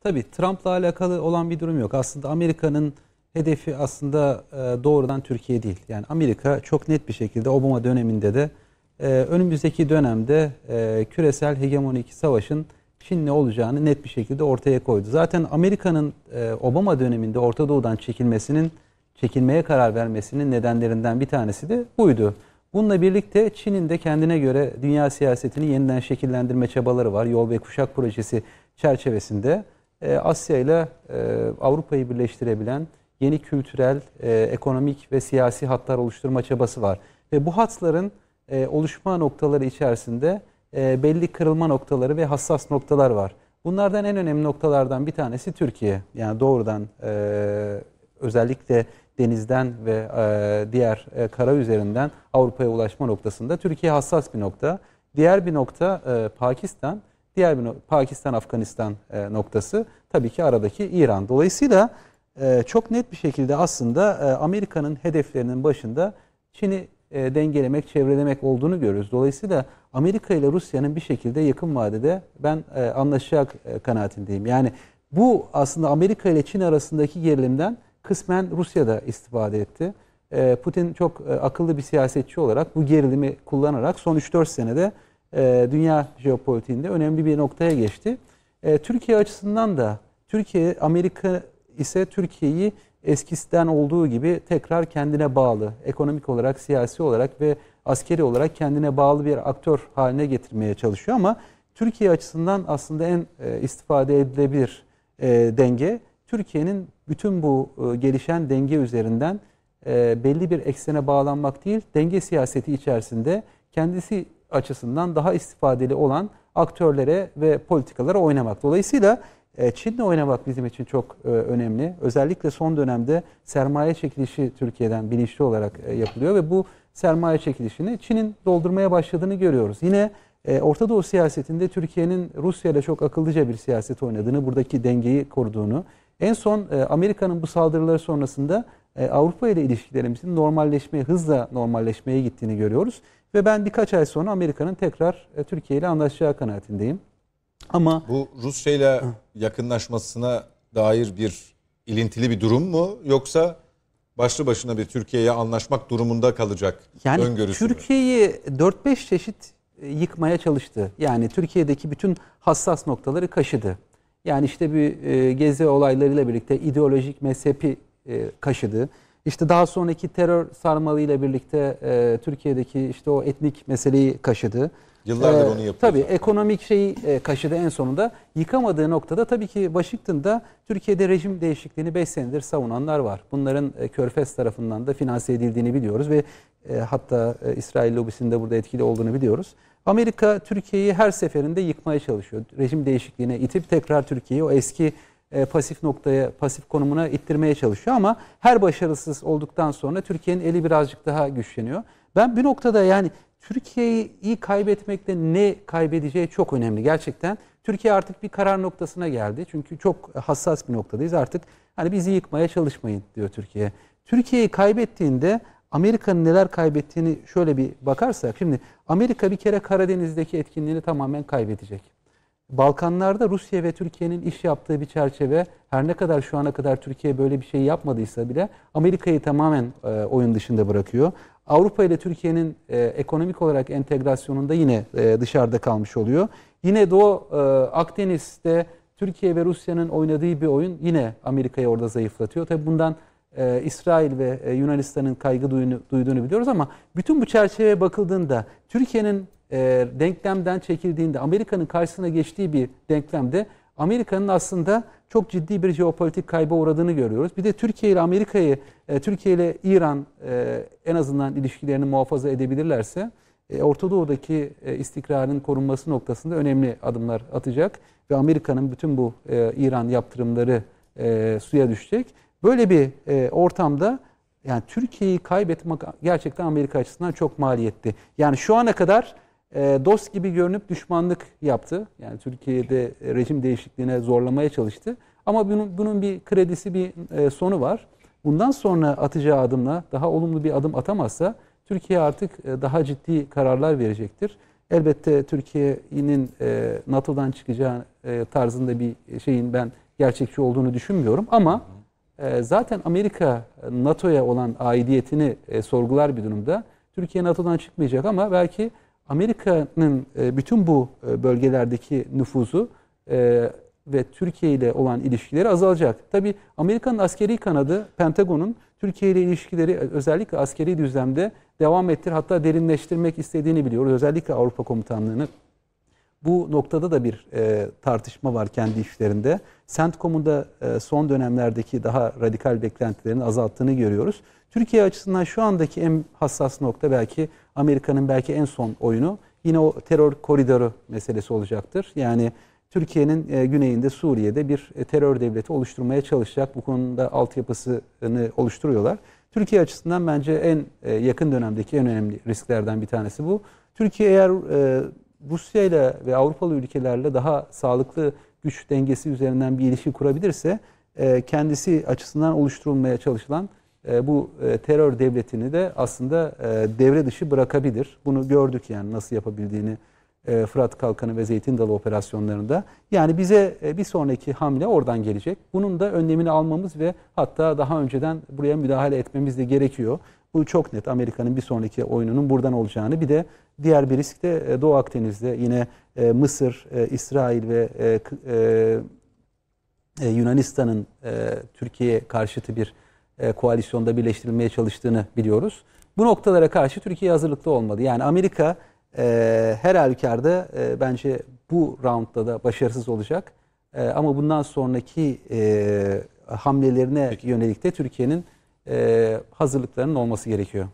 Tabii Trump'la alakalı olan bir durum yok. Aslında Amerika'nın hedefi aslında e, doğrudan Türkiye değil. Yani Amerika çok net bir şekilde Obama döneminde de e, önümüzdeki dönemde e, küresel hegemonik savaşın Çin'le olacağını net bir şekilde ortaya koydu. Zaten Amerika'nın Obama döneminde Orta Doğu'dan çekilmesinin, çekilmeye karar vermesinin nedenlerinden bir tanesi de buydu. Bununla birlikte Çin'in de kendine göre dünya siyasetini yeniden şekillendirme çabaları var. Yol ve Kuşak Projesi çerçevesinde Asya ile Avrupa'yı birleştirebilen yeni kültürel, e, ekonomik ve siyasi hatlar oluşturma çabası var. Ve bu hatların e, oluşma noktaları içerisinde e, belli kırılma noktaları ve hassas noktalar var. Bunlardan en önemli noktalardan bir tanesi Türkiye. Yani doğrudan e, özellikle denizden ve e, diğer e, kara üzerinden Avrupa'ya ulaşma noktasında Türkiye hassas bir nokta. Diğer bir nokta e, Pakistan, diğer bir Pakistan-Afganistan e, noktası tabii ki aradaki İran. Dolayısıyla ee, çok net bir şekilde aslında e, Amerika'nın hedeflerinin başında Çin'i e, dengelemek, çevrelemek olduğunu görüyoruz. Dolayısıyla Amerika ile Rusya'nın bir şekilde yakın vadede ben e, anlaşacak kanaatindeyim. Yani bu aslında Amerika ile Çin arasındaki gerilimden kısmen Rusya da istifade etti. Putin çok akıllı bir siyasetçi olarak bu gerilimi kullanarak son 3-4 senede dünya jeopolitiğinde önemli bir noktaya geçti. Türkiye açısından da Türkiye Amerika ise Türkiye'yi eskisinden olduğu gibi tekrar kendine bağlı, ekonomik olarak, siyasi olarak ve askeri olarak kendine bağlı bir aktör haline getirmeye çalışıyor ama Türkiye açısından aslında en e, istifade edilebilir e, denge Türkiye'nin bütün bu e, gelişen denge üzerinden belli bir eksene bağlanmak değil, denge siyaseti içerisinde kendisi açısından daha istifadeli olan aktörlere ve politikalara oynamak. Dolayısıyla e, Çin'le oynamak bizim için çok e, önemli. Özellikle son dönemde sermaye çekilişi Türkiye'den bilinçli olarak e, yapılıyor ve bu sermaye çekilişini Çin'in doldurmaya başladığını görüyoruz. Yine Orta Doğu siyasetinde Türkiye'nin Rusya ile çok akıllıca bir siyaset oynadığını, buradaki dengeyi koruduğunu, en son Amerika'nın bu saldırıları sonrasında Avrupa ile ilişkilerimizin normalleşmeye, hızla normalleşmeye gittiğini görüyoruz. Ve ben birkaç ay sonra Amerika'nın tekrar Türkiye ile anlaşacağı kanaatindeyim. Ama bu Rusya ile yakınlaşmasına dair bir ilintili bir durum mu yoksa başlı başına bir Türkiye'ye anlaşmak durumunda kalacak yani öngörüsü Türkiye'yi 4-5 çeşit e, yıkmaya çalıştı. Yani Türkiye'deki bütün hassas noktaları kaşıdı. Yani işte bir e, gezi olaylarıyla birlikte ideolojik mezhepi e, kaşıdı. İşte daha sonraki terör sarmalıyla birlikte e, Türkiye'deki işte o etnik meseleyi kaşıdı. Yıllardır ee, onu yapıyor. Tabii ekonomik şeyi e, kaşıdı en sonunda. Yıkamadığı noktada tabii ki Washington'da Türkiye'de rejim değişikliğini 5 senedir savunanlar var. Bunların e, Körfez tarafından da finanse edildiğini biliyoruz ve e, hatta e, İsrail lobisinde burada etkili olduğunu biliyoruz. Amerika Türkiye'yi her seferinde yıkmaya çalışıyor. Rejim değişikliğine itip tekrar Türkiye'yi o eski e, pasif noktaya, pasif konumuna ittirmeye çalışıyor ama her başarısız olduktan sonra Türkiye'nin eli birazcık daha güçleniyor. Ben bir noktada yani Türkiye'yi kaybetmekle ne kaybedeceği çok önemli gerçekten. Türkiye artık bir karar noktasına geldi. Çünkü çok hassas bir noktadayız. Artık hani bizi yıkmaya çalışmayın diyor Türkiye. Türkiye'yi kaybettiğinde Amerika'nın neler kaybettiğini şöyle bir bakarsak şimdi Amerika bir kere Karadeniz'deki etkinliğini tamamen kaybedecek. Balkanlarda Rusya ve Türkiye'nin iş yaptığı bir çerçeve her ne kadar şu ana kadar Türkiye böyle bir şey yapmadıysa bile Amerika'yı tamamen e, oyun dışında bırakıyor. Avrupa ile Türkiye'nin e, ekonomik olarak entegrasyonunda yine e, dışarıda kalmış oluyor. Yine Doğu e, Akdeniz'de Türkiye ve Rusya'nın oynadığı bir oyun yine Amerika'yı orada zayıflatıyor. Tabi bundan e, İsrail ve e, Yunanistan'ın kaygı duyduğunu, duyduğunu biliyoruz ama bütün bu çerçeveye bakıldığında Türkiye'nin e, denklemden çekildiğinde Amerika'nın karşısına geçtiği bir denklemde Amerika'nın aslında çok ciddi bir jeopolitik kayba uğradığını görüyoruz. Bir de Türkiye ile Amerika'yı, e, Türkiye ile İran e, en azından ilişkilerini muhafaza edebilirlerse e, Orta Doğu'daki e, istikrarın korunması noktasında önemli adımlar atacak ve Amerika'nın bütün bu e, İran yaptırımları e, suya düşecek. Böyle bir e, ortamda yani Türkiye'yi kaybetmek gerçekten Amerika açısından çok maliyetli. Yani şu ana kadar e, dost gibi görünüp düşmanlık yaptı. Yani Türkiye'de rejim değişikliğine zorlamaya çalıştı. Ama bunun, bunun bir kredisi, bir e, sonu var. Bundan sonra atacağı adımla daha olumlu bir adım atamazsa Türkiye artık e, daha ciddi kararlar verecektir. Elbette Türkiye'nin NATO'dan çıkacağı tarzında bir şeyin ben gerçekçi olduğunu düşünmüyorum ama e, zaten Amerika e, NATO'ya olan aidiyetini e, sorgular bir durumda. Türkiye NATO'dan çıkmayacak ama belki Amerika'nın e, bütün bu bölgelerdeki nüfuzu ve Türkiye ile olan ilişkileri azalacak. Tabii Amerika'nın askeri kanadı Pentagon'un Türkiye ile ilişkileri özellikle askeri düzlemde devam ettir hatta derinleştirmek istediğini biliyoruz. Özellikle Avrupa Komutanlığı'nı bu noktada da bir e, tartışma var kendi işlerinde. CENTCOM'un da e, son dönemlerdeki daha radikal beklentilerini azalttığını görüyoruz. Türkiye açısından şu andaki en hassas nokta belki Amerika'nın belki en son oyunu yine o terör koridoru meselesi olacaktır. Yani Türkiye'nin e, güneyinde Suriye'de bir e, terör devleti oluşturmaya çalışacak. Bu konuda altyapısını oluşturuyorlar. Türkiye açısından bence en e, yakın dönemdeki en önemli risklerden bir tanesi bu. Türkiye eğer e, Rusya ile ve Avrupalı ülkelerle daha sağlıklı güç dengesi üzerinden bir ilişki kurabilirse e, kendisi açısından oluşturulmaya çalışılan e, bu e, terör devletini de aslında devre dışı bırakabilir. Bunu gördük yani nasıl yapabildiğini Fırat Kalkanı ve Zeytin Dalı operasyonlarında. Yani bize bir sonraki hamle oradan gelecek. Bunun da önlemini almamız ve hatta daha önceden buraya müdahale etmemiz de gerekiyor. Bu çok net Amerika'nın bir sonraki oyununun buradan olacağını. Bir de diğer bir risk de e, Doğu Akdeniz'de yine e, Mısır, e, İsrail ve Yunanistan'ın Türkiye karşıtı bir koalisyonda birleştirilmeye çalıştığını biliyoruz. Bu noktalara karşı Türkiye hazırlıklı olmalı. Yani Amerika her halükarda bence bu roundda da başarısız olacak. Ama bundan sonraki hamlelerine yönelik de Türkiye'nin hazırlıklarının olması gerekiyor.